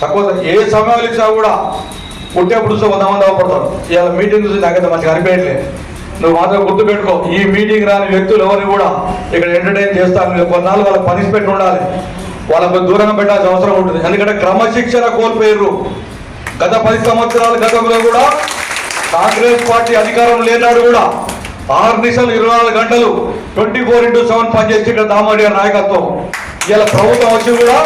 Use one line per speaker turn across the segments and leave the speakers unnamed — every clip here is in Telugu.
తక్కువ ఏ సమయంలో ఇచ్చినా కూడా పుట్టేప్పుడు చూస్తే వంద మంది అవపడతారు. ఇవాళ మీటింగ్ చూసి నాకైతే మంచిగా అనిపించట్లేదు నువ్వు మాత్రం గుర్తుపెట్టుకో ఈ మీటింగ్ రాని వ్యక్తులు ఎవరిని కూడా ఇక్కడ ఎంటర్టైన్ చేస్తాను. కొన్నాళ్ళు వాళ్ళకి పనిష్మెంట్ ఉండాలి. వాళ్ళకు దూరంగా పెట్టాల్సిన అవసరం ఉంటుంది. ఎందుకంటే క్రమశిక్షణ కోల్పోయారు గత పది సంవత్సరాల గతంలో కూడా కాంగ్రెస్ పార్టీ అధికారం లేనాడు కూడా ఆరు నిమిషాలు ఇరవై నాలుగు గంటలు ట్వంటీ ఫోర్ ఇంటూ సెవెన్ పనిచేసి ఇక్కడ దామోడి గారి నాయకత్వం. ఇలా ప్రభుత్వం వచ్చి కూడా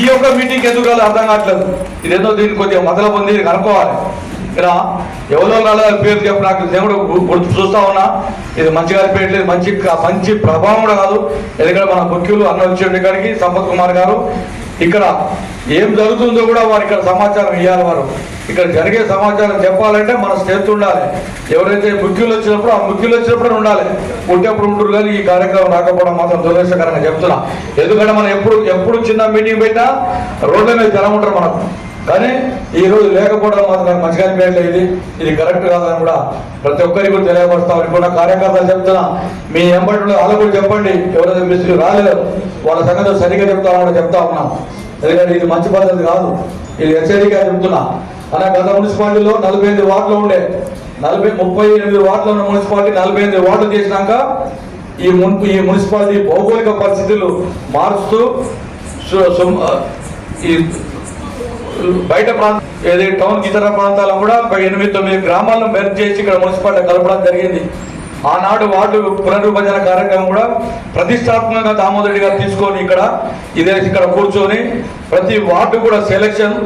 ఈ యొక్క మీటింగ్ ఎందుకు కాదు అర్థం కావట్లేదు. ఇదేదో దీనికి కొద్దిగా మొదలు ఉంది కనుక్కోవాలి ఇక్కడ ఎవరో రాలేదు పేరు చెప్పి నాకు దేవుడు గుర్తు చూస్తా ఉన్నా ఇది మంచిగా అనిపించట్లేదు. మంచి మంచి ప్రభావం కూడా కాదు. ఎందుకంటే మన ముఖ్యులు అన్న వచ్చేటి గారికి సంపత్ కుమార్ గారు. ఇక్కడ ఏం జరుగుతుందో కూడా వారు ఇక్కడ సమాచారం ఇవ్వాలి వారు. ఇక్కడ జరిగే సమాచారం చెప్పాలంటే మన స్టేట్ ఉండాలి. ఎవరైతే ముఖ్యులు వచ్చినప్పుడు ఆ ముఖ్యులు వచ్చినప్పుడు ఉండాలి. ఉంటేప్పుడు ఉంటారు కానీ ఈ కార్యక్రమం రాకపోవడం మాత్రం దురదృష్టకరంగా చెప్తున్నా. ఎందుకంటే మనం ఎప్పుడు ఎప్పుడు చిన్న మీటింగ్ పెట్టినా రోడ్ల మీద జనం ఉంటారు మనకు. కానీ ఈ రోజు లేకపోవడం మాత్రం నాకు మంచిగా అనిపించలేదు ఇది ఇది కరెక్ట్ కాదని కూడా ప్రతి ఒక్కరికి కూడా తెలియపరుస్తామని కూడా కార్యకర్తలు చెప్తున్నా మీ ఎంబడి వాళ్ళు కూడా చెప్పండి. ఎవరైతే మిస్త్రీ రాలేదు వాళ్ళ సంగతి సరిగ్గా చెప్తామని కూడా చెప్తా ఉన్నాం. ఎందుకంటే ఇది మంచి పద్ధతి కాదు. ఇది హెచ్చరికగా చెప్తున్నా. అలా గత మున్సిపాలిటీలో నలభై ఎనిమిది వార్డులు ఉండే. నలభై ముప్పై ఎనిమిది వార్డులు ఉన్న మున్సిపాలిటీ నలభై ఎనిమిది వార్డులు చేసినాక ఈ మున్ ఈ మున్సిపాలిటీ భౌగోళిక పరిస్థితులు మారుస్తూ సు- ఈ బయట ప్రాంతం ఏది టౌన్ ఇతర ప్రాంతాల్లో కూడా ఒక ఎనిమిది తొమ్మిది గ్రామాలను మెర్జ్ చేసి ఇక్కడ మున్సిపాలిటీ కలపడం జరిగింది. ఆనాడు వార్డు పునర్విభజన కార్యక్రమం కూడా ప్రతిష్టాత్మకంగా దామోదర్ గారు తీసుకొని ఇక్కడ ఇదే ఇక్కడ కూర్చొని ప్రతి వార్డు కూడా సెలక్షన్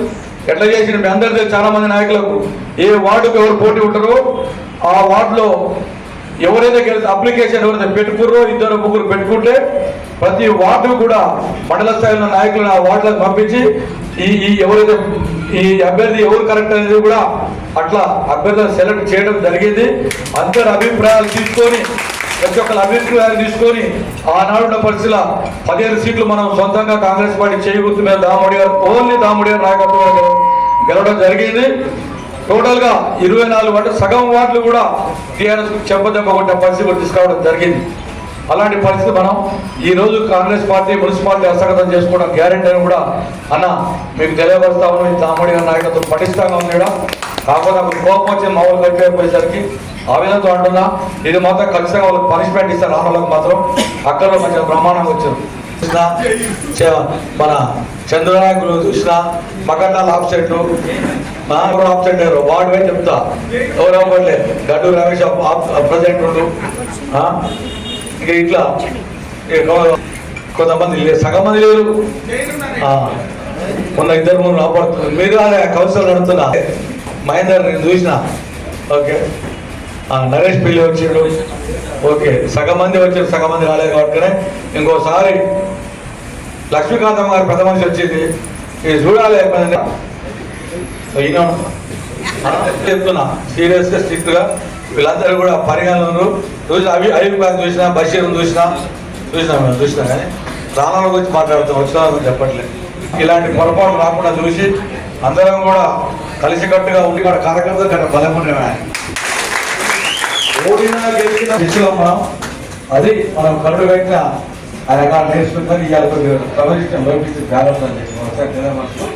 ఎట్లా చేసిన మీ అందరితో చాలా మంది నాయకులకు ఏ వార్డుకు ఎవరు పోటీ ఉంటారో ఆ వార్డులో ఎవరైతే గెలిచి అప్లికేషన్ ఎవరైతే పెట్టుకుర్రో ఇద్దరు ముగ్గురు పెట్టుకుంటే ప్రతి వార్డు కూడా మండల స్థాయిలో నాయకులను ఆ వార్డులకు పంపించి ఈ ఈ ఎవరైతే ఈ అభ్యర్థి ఎవరు కరెక్ట్ అనేది కూడా అట్లా అభ్యర్థులను సెలెక్ట్ చేయడం జరిగింది. అందరి అభిప్రాయాలు తీసుకొని ప్రతి ఒక్కరి అభిప్రాయాలు తీసుకొని ఆనాడున్న పరిస్థితుల పదిహేను సీట్లు మనం సొంతంగా కాంగ్రెస్ పార్టీ చేయగుర్తు మీద దామోడి గారు ఓన్లీ దామోడి గారు నాయకత్వం గెలవడం జరిగింది. టోటల్గా ఇరవై నాలుగు అంటే సగం వార్డులు కూడా టీఆర్ఎస్ చెంపదెబ్బ కొట్టే పరిస్థితి కూడా తీసుకురావడం జరిగింది. అలాంటి పరిస్థితి మనం ఈ రోజు కాంగ్రెస్ పార్టీ మున్సిపాలిటీ హస్తగతం చేసుకోవడం గ్యారెంటీ అని కూడా అన్న మీకు తెలియపరుస్తామని ఉన్నాం. ఈ గారి నాయకత్వం పటిష్టంగా ఉన్నాడా కాకపోతే నాకు కోపం వచ్చి మా వాళ్ళు కట్టిపోయేసరికి ఆవేదనతో అంటున్నా. ఇది మాత్రం ఖచ్చితంగా వాళ్ళకి పనిష్మెంట్ ఇస్తారు. ఆమెలకు మాత్రం అక్కడ మంచిగా బ్రహ్మాండంగా వచ్చారు చూసినా, చే- మన చంద్రనాయకులు చూసిన? మకటాల ఆప్సెట్ నాగూరు ఆప్సెట్ ఎవరు వార్డు వైపు చెప్తా. ఎవరు అవ్వట్లే గడ్డు రమేష్ ప్రజెంట్ ఉండు. ఇక ఇట్లా. కొంతమంది లేరు సగం మంది లేరు. మొన్న ఇద్దరు మూడు రాబడుతున్నారు మీరు కౌన్సిల్ నడుతున్నా మహేందర్ నేను చూసిన. ఓకే. నరేష్ పిల్లి వచ్చాడు. ఓకే సగం మంది వచ్చారు సగం మంది రాలేదు కాబట్టి ఇంకోసారి లక్ష్మీకాంతం గారు పెద్ద మనిషి వచ్చింది. ఇది చూడాలి అయినా చెప్తున్నా సీరియస్గా స్ట్రిక్ట్గా వీళ్ళందరూ కూడా పరిగణనలు చూసి అవి అవి గారిని చూసినా బషీర్ చూసినా చూసినా మేము చూసినా కానీ ప్రాణాల గురించి మాట్లాడుతాం. వచ్చిన చెప్పట్లేదు ఇలాంటి పొరపాటు రాకుండా చూసి అందరం కూడా కలిసికట్టుగా ఉండి కూడా కార్యకర్తలు కట్ట బలం ఓడినా గెలిచిన దిశలో మనం అది మనం కరుడు పెట్టిన ఆయన కాదు నేర్చుకుంటారు ఇవాళ కొద్దిగా ప్రవేశం లోపించి జాగ్రత్త అని చెప్పి ఒకసారి తెలియమనుకో.